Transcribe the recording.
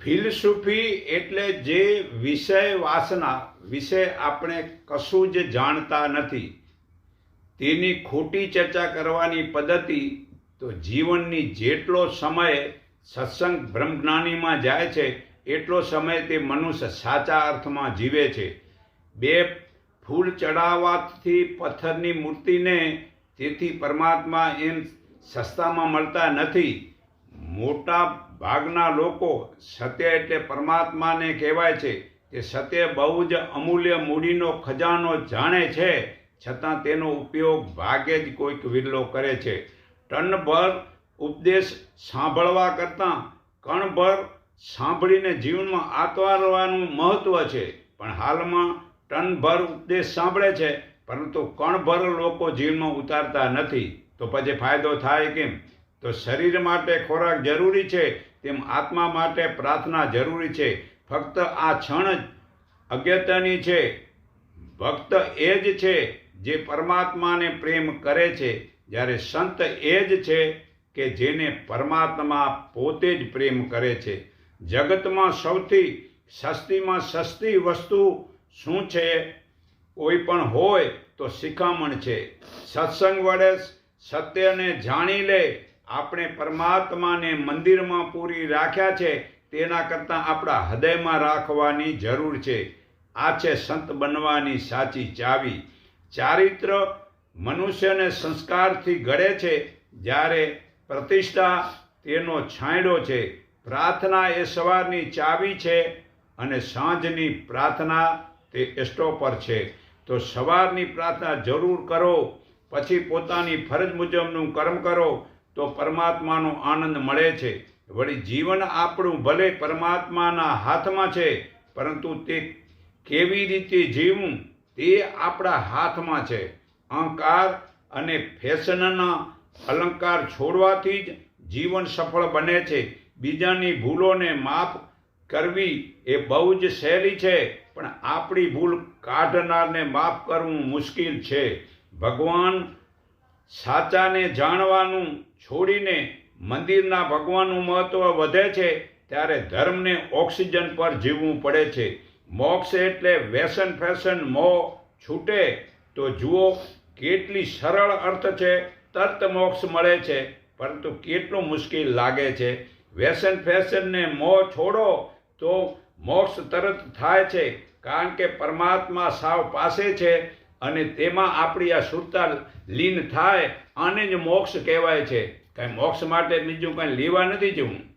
ફિલસૂફી એટલે જે વિષય વાસના વિશે આપણે કશું જ જાણતા નથી, તેની ખોટી ચર્ચા કરવાની પદ્ધતિ તો જીવનની જેટલો સમય સત્સંગ બ્રહ્મજ્ઞાનીમાં જાય છે, એટલો સમય તે મનુષ્ય સાચા અર્થમાં જીવે છે. બે ફૂલ ચડાવવાથી પથ્થરની મૂર્તિને તેથી પરમાત્મા એમ સસ્તામાં મળતા નથી. મોટા ભાગના લોકો સત્ય એટલે પરમાત્માને કહેવાય છે. તે સત્ય બહુ જ અમૂલ્ય મૂડીનો ખજાનો જાણે છે. છતાં તેનો ઉપયોગ ભાગે જ કોઈક વિરલો કરે છે. ટનભર ઉપદેશ સાંભળવા કરતાં કણભર સાંભળીને જીવનમાં આતવારવાનું મહત્વ છે. પણ હાલમાં ટનભર ઉપદેશ સાંભળે છે, પરંતુ કણભર લોકો જીવનમાં ઉતારતા નથી. તો પછી ફાયદો થાય કેમ? તો શરીર માટે ખોરાક જરૂરી છે, તેમ આત્મા માટે પ્રાર્થના જરૂરી છે. ફક્ત આ ક્ષણ જ અગત્યની છે. ભક્ત એ જ છે જે પરમાત્માને પ્રેમ કરે છે. જ્યારે સંત એ જ છે કે જેને પરમાત્મા પોતે જ પ્રેમ કરે છે. જગતમાં સૌથી સસ્તીમાં સસ્તી વસ્તુ શું છે? કોઈ પણ હોય તો શિખામણ છે. સત્સંગ વડે સત્યને જાણી લે આપણે પરમાત્માને મંદિરમાં પૂરી રાખ્યા છે, તેના કરતાં આપણા હૃદયમાં રાખવાની જરૂર છે. આ છે સંત બનવાની સાચી ચાવી. ચારિત્ર મનુષ્યને સંસ્કારથી ઘડે છે, જ્યારે પ્રતિષ્ઠા તેનો છાંયડો છે. પ્રાર્થના એ સવારની ચાવી છે અને સાંજની પ્રાર્થના તે એસ્ટોપર છે. તો સવારની પ્રાર્થના જરૂર કરો, પછી પોતાની ફરજ મુજબનું કર્મ કરો તો પરમાત્માનો આનંદ મળે છે. વળી જીવન આપણું ભલે પરમાત્માના હાથમાં છે, પરંતુ તે કેવી રીતે જીવવું તે આપણા હાથમાં છે. અહંકાર અને ફેશનના અલંકાર છોડવાથી જ જીવન સફળ બને છે. બીજાની ભૂલોને માફ કરવી એ બહુ જ સહેલી છે, પણ આપણી ભૂલ કાઢનારને માફ કરવું મુશ્કેલ છે. ભગવાન સાચાને જાણવાનું, છોડીને મંદિરના ભગવાનનું મહત્વ વધે છે, ત્યારે ધર્મને ઓક્સિજન પર જીવવું પડે છે. મોક્ષ એટલે વ્યસન ફેશન મોહ છૂટે. તો જુઓ, કેટલી સરળ અર્થ છે, તરત મોક્ષ મળે છે, પરંતુ કેટલું મુશ્કેલ લાગે છે. વ્યસન ફેશનને મોહ છોડો તો મોક્ષ તરત થાય છે, કારણ કે પરમાત્મા સાવ પાસે છે અને તેમાં આપણી આ સુરતા લીન થાય, આને જ મોક્ષ કહેવાય છે. કાંઈ મોક્ષ માટે બીજું કાંઈ લેવા નથી જવું.